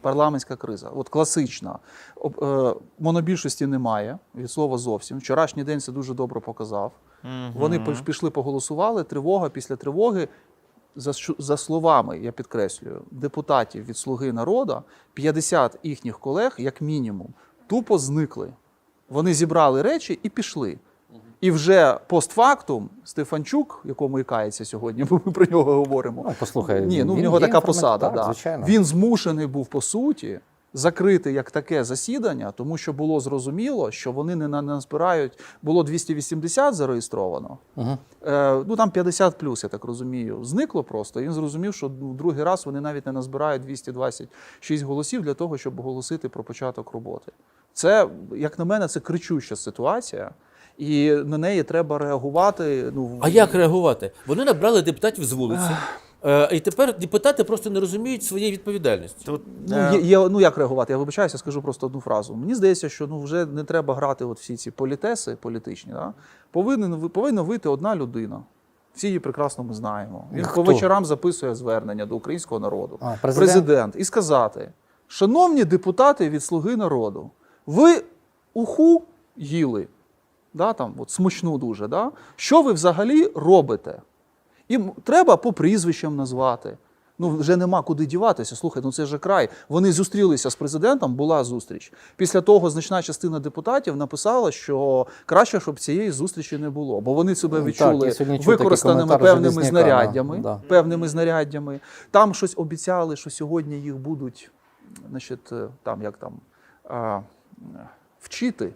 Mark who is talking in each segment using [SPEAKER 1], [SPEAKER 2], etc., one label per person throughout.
[SPEAKER 1] Парламентська криза, от класична. Е, Монобільшості немає, від слова зовсім. Вчорашній день це дуже добре показав. Вони пиш- пішли, поголосували. Тривога після тривоги. За, за словами, я підкреслюю, депутатів від Слуги народу, 50 їхніх колег, як мінімум, тупо зникли. Вони зібрали речі і пішли. І вже постфактум Стефанчук, якому і кається сьогодні, бо ми про нього говоримо.
[SPEAKER 2] Ну, послухай,
[SPEAKER 1] Ні, ну в нього така посада.
[SPEAKER 2] так,
[SPEAKER 1] да.
[SPEAKER 2] звичайно.
[SPEAKER 1] Він змушений був по суті закрити як таке засідання, тому що було зрозуміло, що вони не на- не збирають. Було 280 зареєстровано.
[SPEAKER 2] Угу.
[SPEAKER 1] Е, ну там 50 плюс, я так розумію. Зникло просто. І він зрозумів, що другий раз вони навіть не назбирають 226 голосів для того, щоб оголосити про початок роботи. Це, як на мене, це кричуща ситуація, і на неї треба реагувати. Ну
[SPEAKER 3] А як реагувати? Вони набрали депутатів з вулиці. Е, і тепер депутати просто не розуміють своєї відповідальності.
[SPEAKER 4] Тут
[SPEAKER 1] Ну,
[SPEAKER 4] е,
[SPEAKER 1] є, є, ну як реагувати? Я вибачаюся, скажу просто одну фразу. Мені здається, що ну вже не треба грати от всі ці політеси політичні. Да? Повинен повинна вийти одна людина. Всі її прекрасно ми знаємо. Він
[SPEAKER 2] Хто?
[SPEAKER 1] по вечорам записує звернення до українського народу.
[SPEAKER 2] А, президент?
[SPEAKER 1] і сказати: шановні депутати від Слуги народу, ви уху їли, да, там, от, смачну дуже. Да? Що ви взагалі робите? І треба по прізвищам назвати. Ну, вже нема куди діватися. Слухай, ну це ж край. Вони зустрілися з президентом, була зустріч. Після того значна частина депутатів написала, що краще, щоб цієї зустрічі не було, бо вони себе
[SPEAKER 2] Ну, так,
[SPEAKER 1] відчули
[SPEAKER 2] такий
[SPEAKER 1] використаними певними знаряддями.
[SPEAKER 2] да, да.
[SPEAKER 1] Певними знаряддями. Там щось обіцяли, що сьогодні їх будуть, значить, е, там як там а, вчити.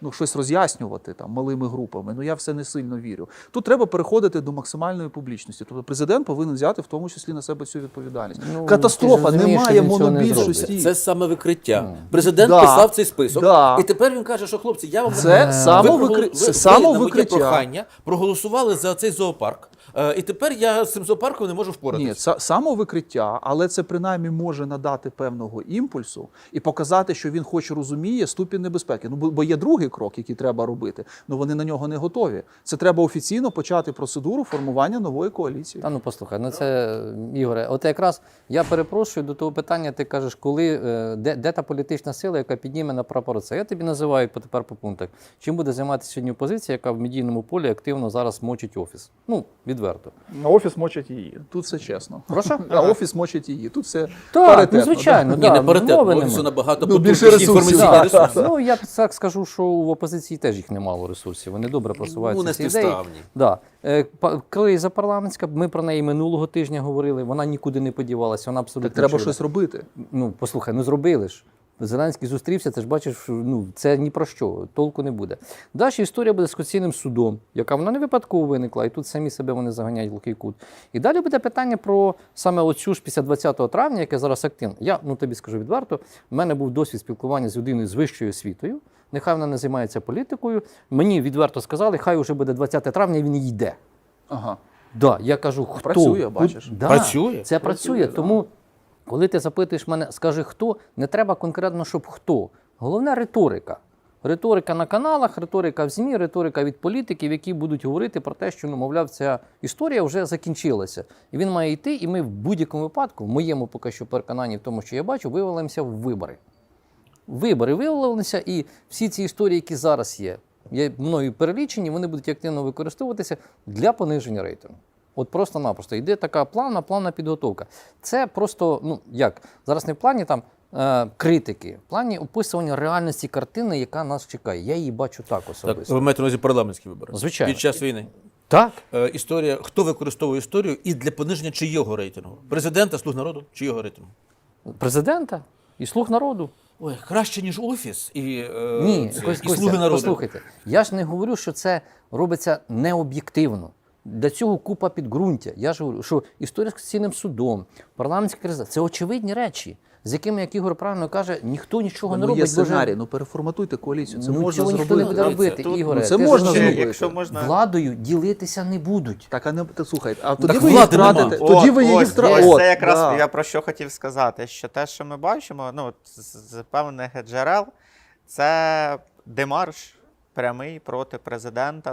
[SPEAKER 1] Ну, щось роз'яснювати там малими групами. Ну я все не сильно вірю. Тут треба переходити до максимальної публічності. Тобто президент повинен взяти в тому числі на себе цю відповідальність.
[SPEAKER 2] Ну,
[SPEAKER 1] Катастрофа, немає
[SPEAKER 2] цього не
[SPEAKER 1] монобільшості.
[SPEAKER 3] Це саме викриття. Президент
[SPEAKER 1] Да.
[SPEAKER 3] писав цей список,
[SPEAKER 1] Да.
[SPEAKER 3] і тепер він каже, що хлопці, я вам
[SPEAKER 1] Це
[SPEAKER 3] ви
[SPEAKER 1] самовикри-
[SPEAKER 3] ви-
[SPEAKER 1] самовикриття.
[SPEAKER 3] прохання проголосували за цей зоопарк. Е, І тепер я з цим зоопарком не можу впоратися.
[SPEAKER 1] Ні, це самовикриття, але це принаймні може надати певного імпульсу і показати, що він хоч розуміє ступінь небезпеки. Ну бо бо є другий крок, який треба робити. Ну вони на нього не готові. Це треба офіційно почати процедуру формування нової коаліції.
[SPEAKER 2] Та ну послухай, ну це Ігоре, от якраз я перепрошую до того питання, ти кажеш, коли е, де, де та політична сила, яка підніме на прапор це? Я тобі називаю по- тепер по пунктах. Чим буде займатися сьогодні опозиція, яка в медійному полі активно зараз мочить офіс? Ну, відверто.
[SPEAKER 1] На офіс мочать її. Тут все чесно.
[SPEAKER 2] Прошу?
[SPEAKER 1] А офіс мочить її. Тут все
[SPEAKER 2] Так,
[SPEAKER 1] паритетно,
[SPEAKER 2] ну звичайно,
[SPEAKER 3] Ні, не паритетно, офісу набагато
[SPEAKER 1] Ну, більше
[SPEAKER 3] потужніші
[SPEAKER 1] ресурсів,
[SPEAKER 3] інформаційні ресурси.
[SPEAKER 2] Ну, я так скажу, що в опозиції теж їх немало ресурсів. Вони добре просуваються.
[SPEAKER 3] Ну, не співставні.
[SPEAKER 2] Да. Е, Криза парламентська, ми про неї минулого тижня говорили, вона нікуди не подівалася, вона абсолютно
[SPEAKER 1] Так треба щось робити.
[SPEAKER 2] Ну, послухай, ну зробили ж. Зеленський зустрівся, ти ж бачиш, ну, це ні про що, толку не буде. Далі історія буде з Конституційним судом, яка вона не випадково виникла, і тут самі себе вони заганяють в глухий кут. І далі буде питання про саме оцю ж після 20 травня, яке зараз активно. Я ну тобі скажу відверто, в мене був досвід спілкування з людиною з вищою освітою. Нехай вона не займається політикою. Мені відверто сказали, хай уже буде 20 травня, і він йде.
[SPEAKER 1] Ага.
[SPEAKER 2] Да, я кажу, хто
[SPEAKER 1] Працює, бачиш.
[SPEAKER 2] Да,
[SPEAKER 3] Працює?
[SPEAKER 2] Це працює. Тому, коли ти запитуєш мене, скажи хто, не треба конкретно, щоб хто. Головне риторика. Риторика на каналах, риторика в ЗМІ, риторика від політиків, які будуть говорити про те, що ну, мовляв, ця історія вже закінчилася. І він має йти, і ми в будь-якому випадку, в моєму поки що переконанні в тому, що я бачу, вивалимося в вибори. Вибори виявилися, і всі ці історії, які зараз є, є мною перелічені, вони будуть активно використовуватися для пониження рейтингу. От просто-напросто йде така плавна, плавна підготовка. Це просто, ну як, зараз не в плані там е, критики, в плані описування реальності картини, яка нас чекає. Я її бачу так
[SPEAKER 3] Так, ви маєте на увазі парламентські вибори.
[SPEAKER 2] Звичайно.
[SPEAKER 3] Під час війни.
[SPEAKER 2] Так.
[SPEAKER 3] Е, історія, хто використовує історію і для пониження чийого рейтингу? Президента, слуг народу, чийого рейтингу?
[SPEAKER 2] Президента і слуг народу.
[SPEAKER 3] Ой, краще, ніж офіс і, е,
[SPEAKER 2] Ні,
[SPEAKER 3] це,
[SPEAKER 2] Кось-
[SPEAKER 3] і
[SPEAKER 2] Костя,
[SPEAKER 3] слуги народу.
[SPEAKER 2] послухайте, я ж не говорю, що це робиться необ'єктивно. Для цього купа підґрунтя. Я ж говорю, що історія з Конституційним судом, парламентська криза це очевидні речі, з якими, як Ігор правильно каже, ніхто нічого не
[SPEAKER 1] Ну,
[SPEAKER 2] робить.
[SPEAKER 1] є сценарій, ну переформатуйте коаліцію. Це
[SPEAKER 2] ну,
[SPEAKER 1] можна
[SPEAKER 2] цього ніхто не
[SPEAKER 1] зробити.
[SPEAKER 2] буде робити,
[SPEAKER 4] Тут-
[SPEAKER 2] Ігоре.
[SPEAKER 1] ну, це можна
[SPEAKER 4] ще,
[SPEAKER 1] зробити.
[SPEAKER 4] якщо можна.
[SPEAKER 2] Владою ділитися не будуть.
[SPEAKER 1] Так, а не та, слухайте, а тоді
[SPEAKER 3] Так
[SPEAKER 1] ви її втратите.
[SPEAKER 4] От,
[SPEAKER 1] Тоді ви її втратите.
[SPEAKER 4] Ось це якраз
[SPEAKER 1] да.
[SPEAKER 4] я про що хотів сказати, що те, що ми бачимо, ну, з певних джерел, це демарш прямий проти президента